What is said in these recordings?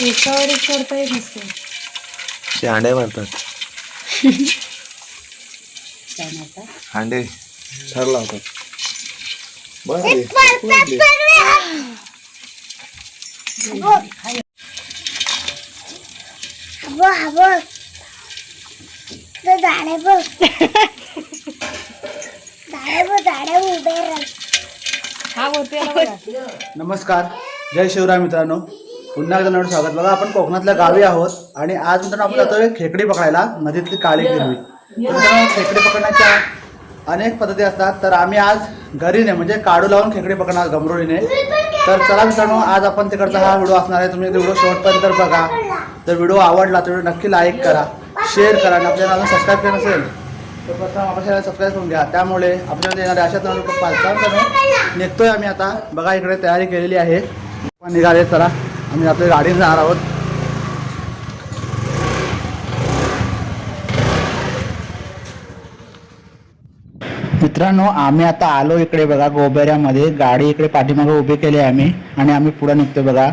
एकावर एक चढता येत नसते हांडे म्हणतात हांडे ठर लावतात बरं बघ झाडे बघ झाडे उभे हा बघा नमस्कार जय शिवराय मित्रांनो पुन्हा एकदा नवीन स्वागत बघा आपण कोकणातल्या गावी आहोत. आणि आज मित्रांनो आपण जातोय खेकडी पकडायला नदीतली काळी तर मित्रांनो खेकडी पकडण्याच्या अनेक पद्धती असतात. तर आम्ही आज घरीने म्हणजे काढू लावून खेकडी पकडणार गमरोळीने. तर चला मित्रांनो आज आपण तिकडचा हा व्हिडिओ असणार आहे. तुम्ही व्हिडिओ शेवटपर्यंत तर बघा. तर व्हिडिओ आवडला तर व्हिडिओ नक्की लाईक करा. शेअर करा आणि आपल्याला अजून सबस्क्राईब केलं नसेल तर प्रथम आपल्या चॅनल सबस्क्राईब करून घ्या. त्यामुळे आपल्याला येणाऱ्या अशा तरुण पालकांकडून निघतोय आम्ही आता. बघा इकडे तयारी केलेली आहे. आपण निघाले चला. आम्ही आपल्या गाडीने जाणार आहोत. मित्रांनो आम्ही आता आलो इकडे बघा गोबेऱ्यामध्ये. गाडी इकडे पाठीमागे उभी केली आहे आम्ही. आणि आम्ही पुढे निघतो बघा.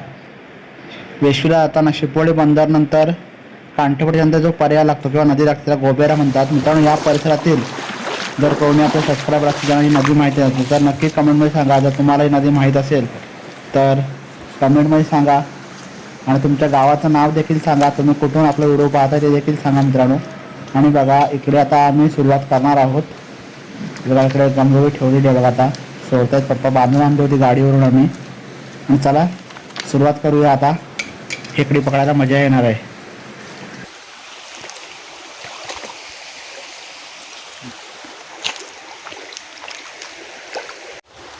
वेशूला जाताना शिपोळी बंदरनंतर कांठपडीनंतर जो पर्याय लागतो किंवा नदी लागते त्याला गोबेरा म्हणतात. मित्रांनो या परिसरातील जर कोणी आपल्या सबस्क्राईबर असतील ज्यांना ही नदी माहिती असेल तर नक्की कमेंटमध्ये सांगा. जर तुम्हाला ही नदी माहीत असेल तर कमेंटमध्ये सांगा. आणि तुमच्या गावाचं नाव देखील सांगा. तुम्ही कुठून आपला व्हिडिओ पाहता ते देखील सांगा मित्रांनो. आणि बघा इकडे आता आम्ही सुरुवात करणार आहोत. बघा इकडे गंगोळी ठेवलेली आहे बघा आता. सोडतात पप्पा बांधून आणली होती गाडीवरून आम्ही. आणि चला सुरुवात करूया आता. खेकडी पकडायला मजा येणार आहे.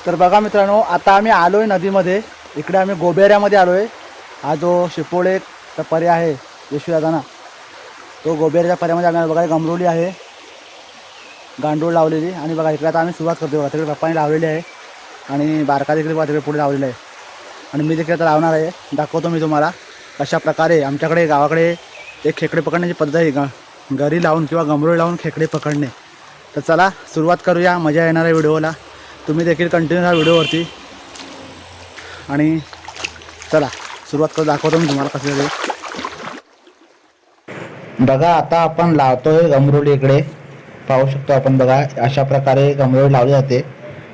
तर बघा मित्रांनो आता आम्ही आलो आहे नदीमध्ये. इकडे आम्ही गोबेऱ्यामध्ये आलो आहे हा जो शिपोळेचा पर्याय आहे यशवीदादाना तो गोबेऱ्याच्या पर्यामध्ये आम्ही बघा गमरोली आहे. गांडूळ लावलेली. आणि बघा इकडे आता आम्ही सुरुवात करतो बघा तिकडे पप्पाने लावलेली आहे. आणि बारका देखील बघा तिकडे पुढे लावलेलं आहे. आणि मी देखील आता लावणार आहे. दाखवतो मी तुम्हाला कशा प्रकारे आमच्याकडे गावाकडे एक खेकडे पकडण्याची पद्धत आहे. ग घरी लावून किंवा गमरोळी लावून खेकडे पकडणे. तर चला सुरुवात करूया. मजा येणार आहे व्हिडिओला. तुम्ही देखील कंटिन्यू राहा व्हिडिओवरती. आणि चला सुरुवात करून दाखवतो मी तुम्हाला कसं झाले बघा आता आपण लावतोय गमरोली इकडे. पाहू शकतो आपण बघा अशा प्रकारे गमरोळी लावली जाते.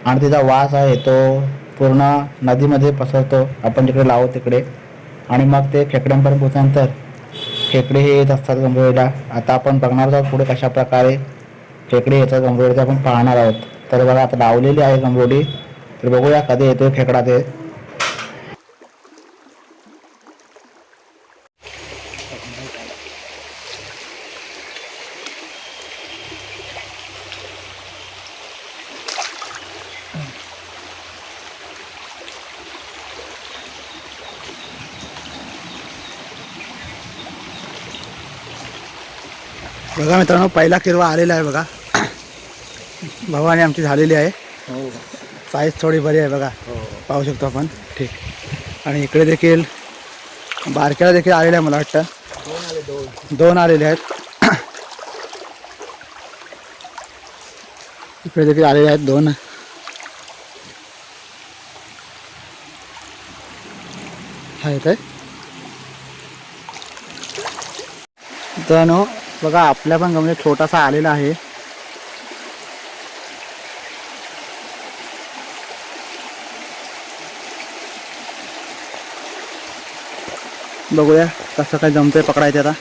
आणि तिचा वास आहे तो पूर्ण नदीमध्ये पसरतो. आपण जिकडे लावू तिकडे. आणि मग ते खेकड्यांपर्यंत पोचल्यानंतर खेकडे हे येत असतात गमरोळीला आता आपण बघणार आहोत पुढे कशा प्रकारे खेकडे येतात गमरोळीचा आपण पाहणार आहोत. तर बघा, आता लावलेली आहे गमरोळी तर बघूया कधी येतोय खेकडा ते. बघा मित्रांनो, पहिला किरवा आलेला आहे बघा. भवानी आमची झालेली आहे. साईज थोडी बरी आहे बघा. पाहू शकतो आपण. ठीक. आणि इकडे देखील बारक्याला देखील आलेलं आहे मला वाटतं. दोन आलेले आहेत. इकडे देखील आलेले आहेत दोन. आहेत आहे मित्रांनो बघा आपल्या पण गमले छोटासा आलेला आहे. बघूया कसं काय जमतंय पकडायचं आता.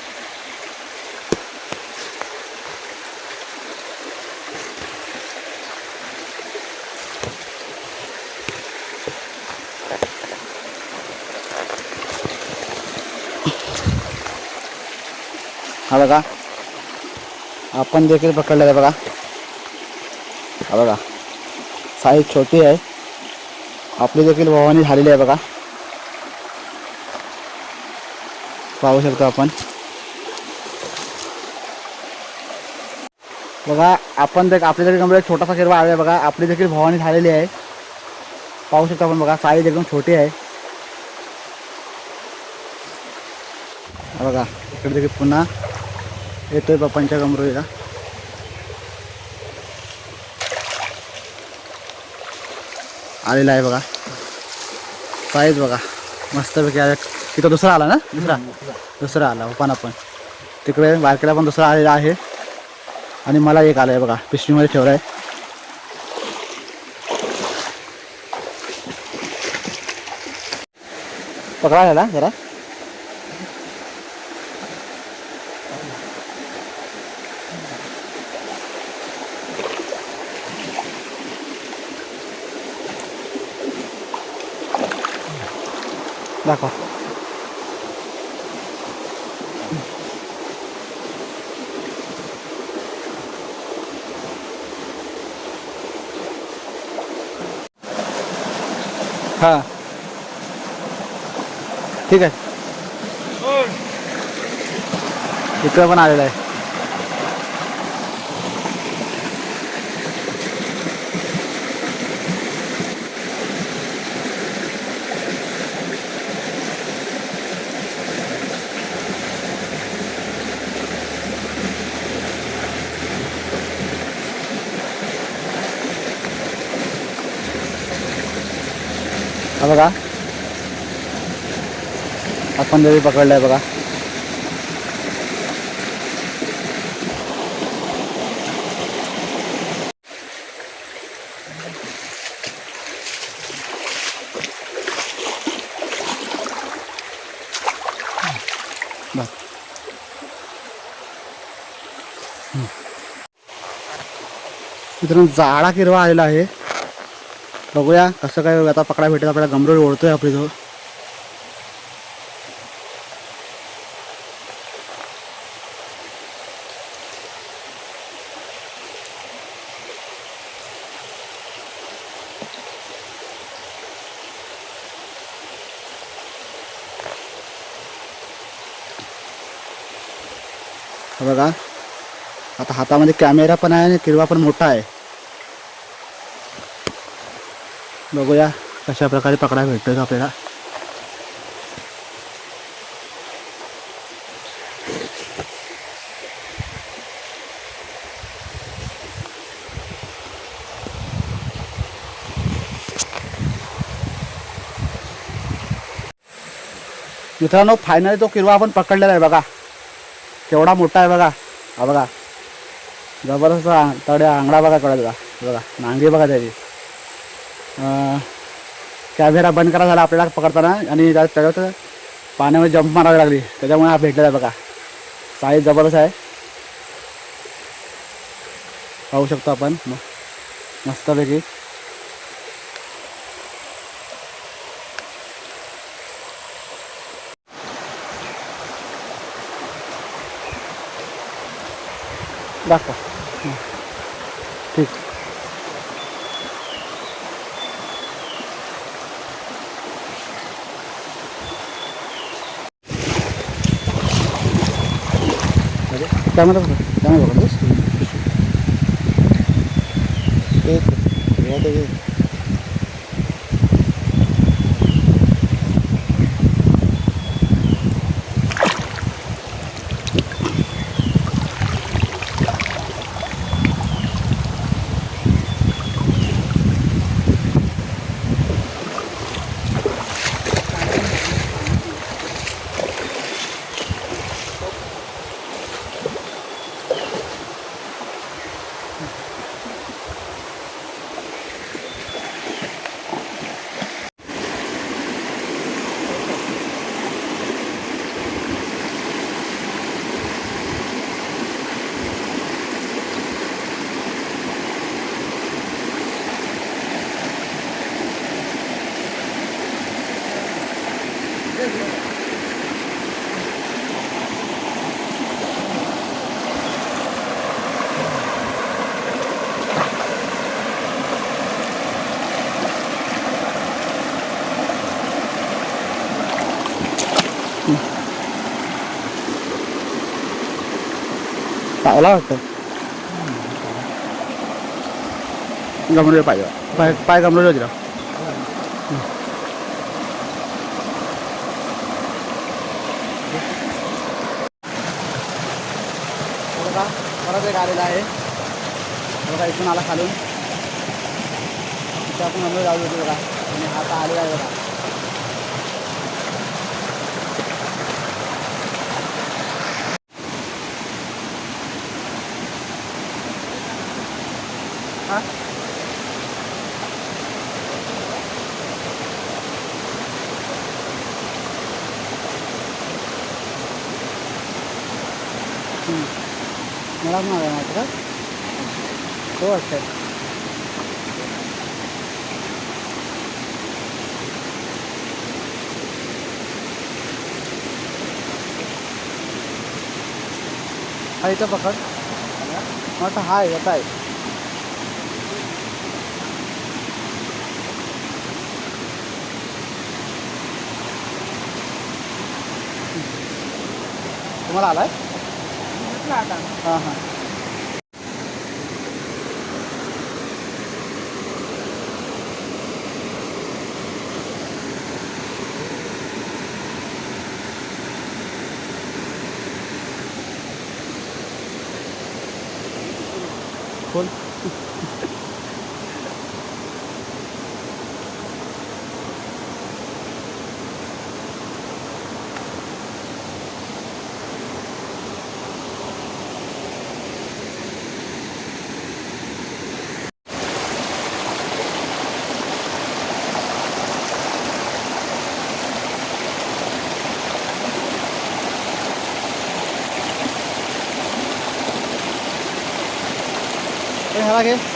हा बघा. आपण देखील पकडलं आहे बघा. हा बघा. साईज छोटी आहे. आपली देखील भवानी झालेली आहे बघा. पाहू शकतो आपण. बघा आपण देख आपल्या देखील गमला छोटासा किरवा आला आहे बघा. आपली देखील भवानी झालेली आहे. पाहू शकतो आपण बघा साईज एकदम छोटी आहे. बघा इकडे देखील पुन्हा येतोय पप्पांच्या गमरोळीला आलेला आहे बघा. साईज बघा मस्तपैकी आहे तिथं दुसरा आला ना? दुसरा? दुसरा आला हो पण. तिकडे बारकेला पण दुसरा आलेला आहे. आणि मला एक आला आहे बघा पिशवीमध्ये ठेवला आहे पकडा याला जरा. दाखवा. हा. ठीक आहे. इकडं पण आलेलं आहे. बघा. आपण देवी पकडलाय बघा. मित्रांनो जाडा किरवा आलेला आहे. बघूया कसं काय आता पकडा भेटेल आपल्याला गमरोड ओढतोय आपली जो बघा. आता हातामध्ये कॅमेरा पण आहे आणि किरवा पण मोठा आहे. बघूया कशा प्रकारे पकडा भेटतो आपल्याला. मित्रांनो फायनली तो किरवा आपण पकडलेला आहे बघा. केवढा मोठा आहे बघा. हा बघा. जबरदस्त तडे आंगडा बघा कळत बघा बघा नांगी बघा त्याची. कॅमेरा बंद करा झाला आपल्याला पकडताना आणि त्यात त्याच्यात पाण्यामध्ये जंप मारावी लागली. त्याच्यामुळे हा भेटलेला आहे बघा. साईज जबरदस्त आहे. पाहू शकतो आपण. मस्तपैकी. दाखवा. ठीक. कॅमेरा कॅमेरा चावला वाटतं गमरोळी पाहिजे. पाय पाय गमरोळी होती. परत एक आलेला आहे. बघा इथून आला खालून. इथे आपण जाऊ होतो बघा. आणि आता आलेला आहे बघा. मला पण आलं माहिती का हो वाटतं हा इथं पकड म्हटलं हा येत आहे तुम्हाला आलाय हां हां helpful ए,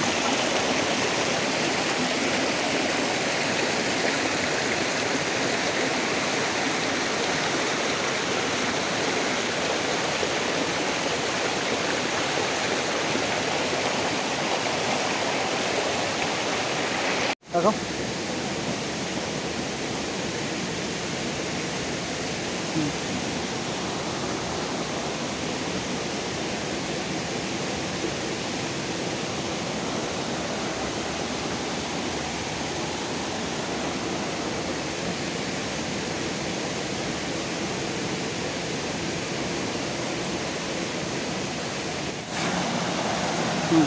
हम्म.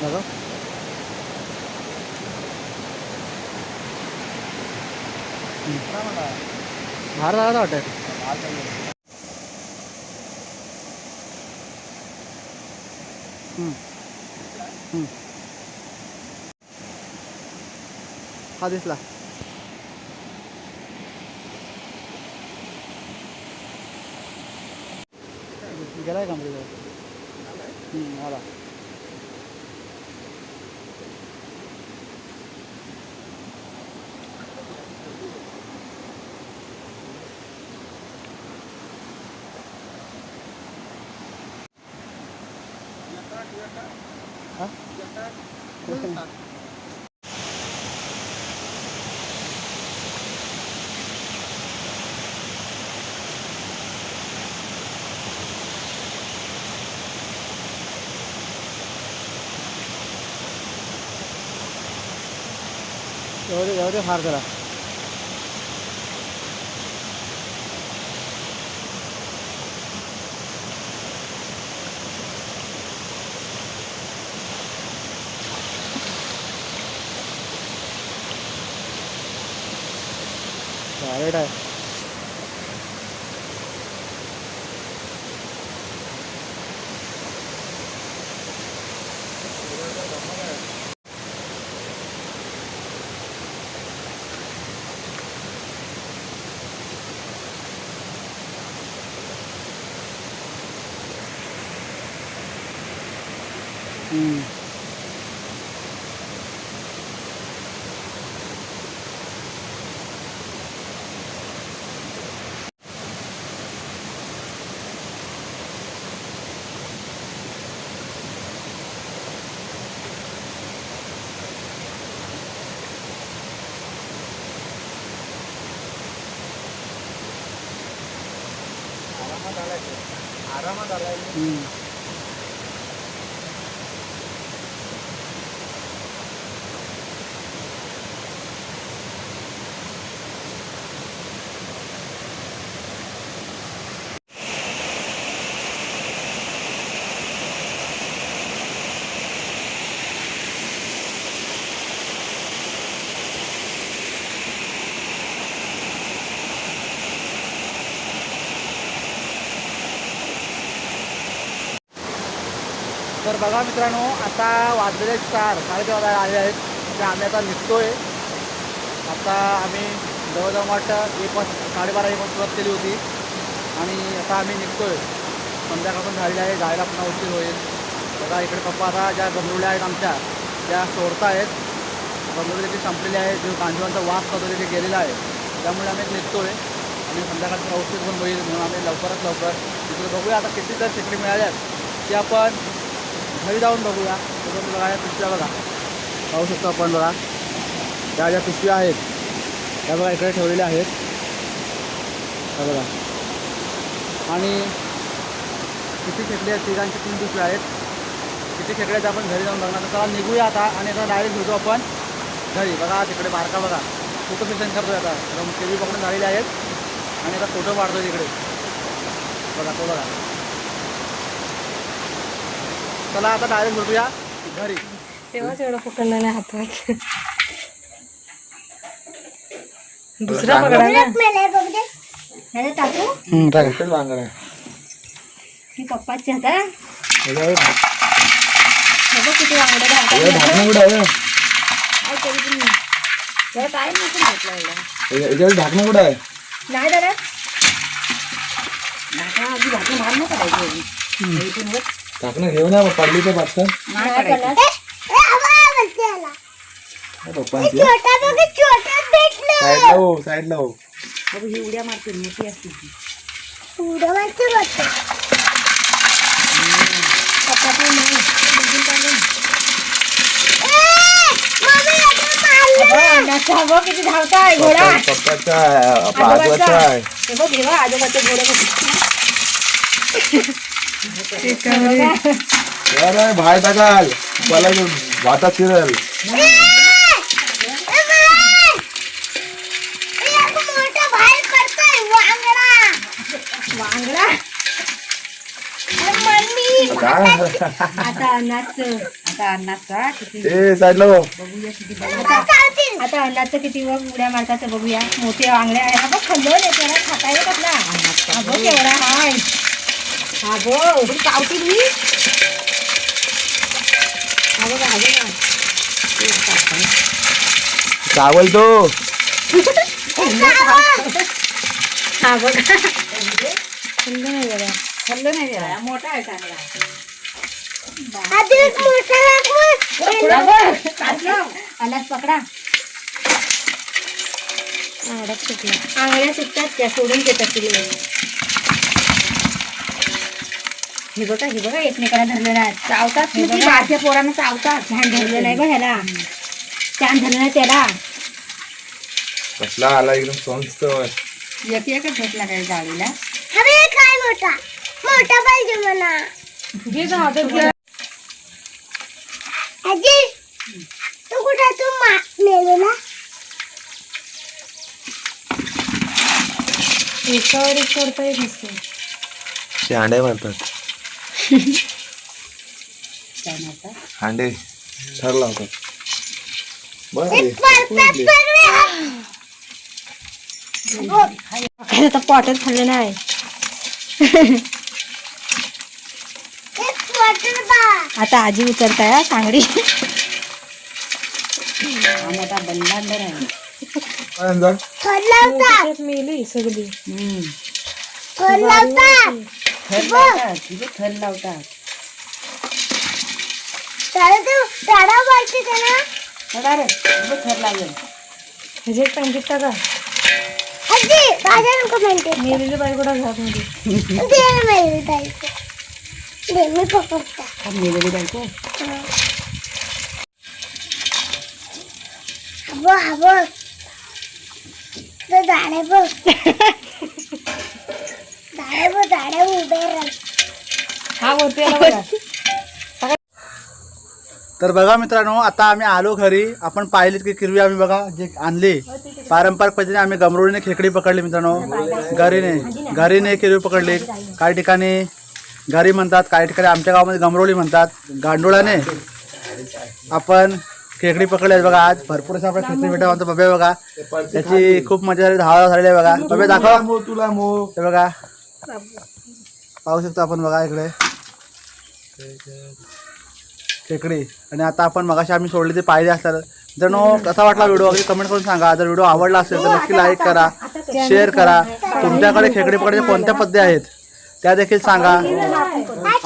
दाखव बाहेर जायचं वाटत दिसला. गेलाय का म्हणजे आला. जाऊ दे जाऊ दे ஆறாம தலை ஆறாம தலை बघा मित्रांनो आता वाजलेले चार साडेचार वाजायला आले आहेत. म्हणजे आम्ही आता निघतोय. आता आम्ही जवळजवळ वाटतं एक वाज साडेबारा एक वाजता सुरुवात केली होती. आणि आता आम्ही निघतोय. आहे संध्याकाळून झालेली आहे जायला पुन्हा उशीर होईल. बघा इकडे पप्पा आता ज्या गमरुल्या आहेत आमच्या त्या सोडता आहेत. गमरुले तिथे संपलेले आहेत. जो कांजवांचा वास होता तिथे गेलेला आहे. त्यामुळे आम्ही निघतोय. आणि संध्याकाळचा उशीर पण होईल म्हणून आम्ही लवकरात लवकर तिकडे बघूया आता किती जर तिकडे मिळाल्यात. ते आपण घरी जाऊन बघूया. तसं बघा या पिशव्या बघा. पाहू शकतो आपण बघा. त्या ज्या पिशव्या आहेत त्या बघा इकडे ठेवलेल्या आहेत. त्या बघा. आणि किती खेकडे आहेत? तिघांची तीन पिशव्या आहेत. किती खेकडे आहेत आपण घरी जाऊन बघणार. तर चला निघूया आता आणि आता डायरेक्ट घेतो आपण घरी. बघा तिकडे बारका बघा. फोटो सेशन करतोय आता. टी व्ही पकडून झालेले आहेत. आणि आता फोटो काढतोय तिकडे. बघा तो बघा. चला आता डायरेक्ट भेटूया घरी. तेव्हाच एवढं पकडलं नाही हातात दुसरा पकडा ना. आहे. ही पप्पाची हे बघ. किती वांगडे ढाकणं कुठं आहे? काय तरी पण जरा टाईम नसेल भेटला एवढा. याच्या- याच्यावर ढाकणं कुठं आहे? नाही दादा. ढाकणं तर पटकन नाही करणार. ए, हवा बसते याला. काय पप्पांची. छोटा बघ छोटा भेटलं. साईडला हो हो. उड्या मारते वाटतं पप्पा पण नाही. बघून किती धावताय घोडा. पप्पा- पप्पाचा आहे, आपला आजोबाचा. आहे. हे बघ हे बघ आजोबाचे घोडे बघ. अरे बाहेर टाकाल मला भातात शिरल. वांगडा. मम्मी. काय आता अन्नाचं. आता अन्नाचा किती? ए साईडला आता अन्नाचं किती वर उड्या मारतात ते बघूया. मोठे वांगडे आहे. हा बघ खल्लो त्याला खाता येत आपला. हा बघ एवढा हाय. हा बघ कावती मी. हा बघ हा बघ चावल तो. हा बघ खल्लो नाही जरा. खल्लो नाही जरा. मोठा आहे चांगला. आलाच पकडा. आवडत सुटला. आंगळ्या सुटतात त्या सोडून देतात तिला. हे बघा हे बघा एकमेकाला धरलेला आहे. चावतात. बारक्या पोरांना चावतात. छान धरलेलं आहे बघ ह्याला. छान धरलं नाही त्याला. कसला आला एकदम स्वस्त एक एकच भेटला काय जाळीला हवे काय मोठा? मोठा पाहिजे मला. घे जा हातात घे. आजी तू कुठे तू मा- मेलेला. एकावर एक करता येत नसते ते हांडे मारतात हांडे. ठर लावतात. बरं पोटात खाल्लं नाही. आता आजी उतरताय हा सांगडी? थर लावतात. त्याच्यात मेली सगळी. थर लावतात थर लावतात. त्याला ते झाडा पाहिजे त्याला थर लागेल. ह्याच्यात पॅन्टीत टाका. आजी माझ्या नको म्हणते. मेलेली बाई कुठं घात मध्ये दे मेले जायचं दे मी पकडता. मेलेली बायको हवं हवं तर झाडे बघ झाडे बघ झाडे उभे राहत हा वरती आला बघा. तर बघा मित्रांनो आता आम्ही आलो घरी. आपण पाहिलीत की किरवी आम्ही बघा जे आणली. पारंपरिक पद्धतीने आम्ही गमरोळीने खेकडी पकडली मित्रांनो. घरीने घरीने किरवी पकडली. काही ठिकाणी घरी म्हणतात काही ठिकाणी आमच्या गावामध्ये गमरोळी म्हणतात. गांडोळाने आपण खेकडी पकडली आहे बघा आज. भरपूर असं आपल्या खेकडी भेटा म्हणतो बघा बघा. त्याची खूप मजा झाली धावा झालेली आहे बघा. बघा तुला दाखव तुला मो. हे बघा. पाहू शकतो आपण बघा इकडे. खेकडी आणि आता आपण मगाशी आम्ही सोडले ते पाहिजे असतात. जणो कसा वाटला व्हिडिओ अगदी कमेंट करून सांगा. जर व्हिडिओ आवडला असेल तर नक्की लाईक करा शेअर करा. तुमच्याकडे खेकडी पकडायच्या कोणत्या पद्धती आहेत? त्या देखील सांगा.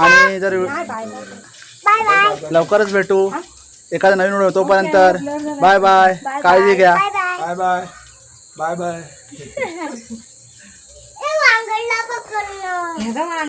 आणि जर लवकरच भेटू. एखादा नवीन व्हिडिओ तोपर्यंत बाय बाय काळजी घ्या. बाय बाय बाय बाय वांगडला पकडलं